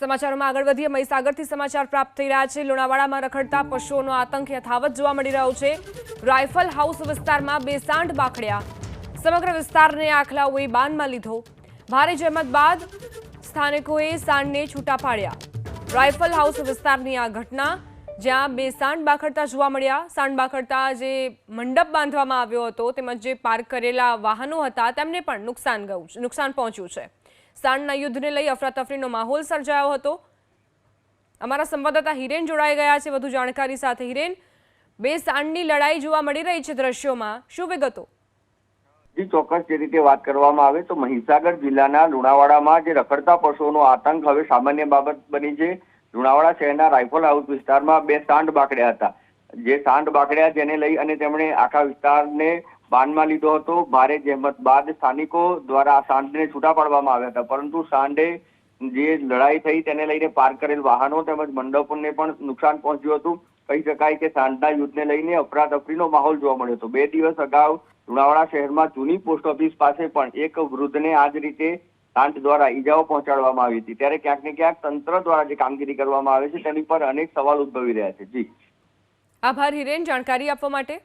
સમાચારોમાં આગળ વધીએ. મહીસાગરથી સમાચાર પ્રાપ્ત થઈ રહ્યા છે. લુણાવાડામાં રખડતા પશુઓનો આતંક યથાવત જોવા મળી રહ્યો છે. રાઇફલ હાઉસ વિસ્તારમાં બે સાંઢ બાખડ્યા. સમગ્ર વિસ્તારને આખલાઓએ બાનમાં લીધો. ભારે જહેમત બાદ સ્થાનિકોએ સાંડને છૂટા પાડ્યા. રાઇફલ હાઉસ વિસ્તારની આ ઘટના જ્યાં બે સાંડ બાખડતા જોવા મળ્યા. સાંડ બાખડતા જે મંડપ બાંધવામાં આવ્યો હતો તેમજ જે પાર્ક કરેલા વાહનો હતા તેમને પણ નુકસાન ગયું નુકસાન પહોંચ્યું છે. સાંઢના યુદ્ધને લઈ અફરાતફરીનો માહોલ સર્જાયો હતો. અમારા સંવાદદાતા હિરેન જોડાઈ ગયા છે. વધુ જાણકારી સાથે હિરેન, બે સાંડની લડાઈ જોવા મળી રહી છે દ્રશ્યોમાં. શું વિગતો? જી, ચોક્કસ. જે રીતે વાત કરવામાં આવે તો મહીસાગર જિલ્લાના લુણાવાડામાં જે રખડતા પશુઓનો આતંક હવે સામાન્ય બાબત બની છે. લુણાવાડા શહેરના રાઇફલ હાઉસ વિસ્તારમાં બે સાંડ બાકડ્યા હતા. જે સાંડ બાકડ્યા જેને લઈ અને તેમણે આખા વિસ્તારને બાનમાં લીધો હતો. ભારે જહેમત બાદ સ્થાનિકો દ્વારા સાંઢને છૂટા પાડવામાં આવ્યા હતા. પરંતુ સાંઢે જે લડાઈ થઈ તેને લઈને પાર્ક કરેલ વાહનો તેમજ મંડપોને પણ નુકસાન પહોંચ્યું હતું. કહી શકાય કે સાંજના યુદ્ધને લઈને અફરાતફરીનો માહોલ જોવા મળ્યો હતો. બે દિવસ અગાઉ લુણાવાડા શહેરમાં જૂની પોસ્ટ ઓફિસ પાસે પણ એક વૃદ્ધને આ જ રીતે સાંજ દ્વારા ઈજાઓ પહોંચાડવામાં આવી હતી. ત્યારે ક્યાંક ને ક્યાંક તંત્ર દ્વારા જે કામગીરી કરવામાં આવે છે તેની પર અનેક સવાલ ઉદભવી રહ્યા છે. જી. આભાર હિરેન. જાણકારી આપવા માટે.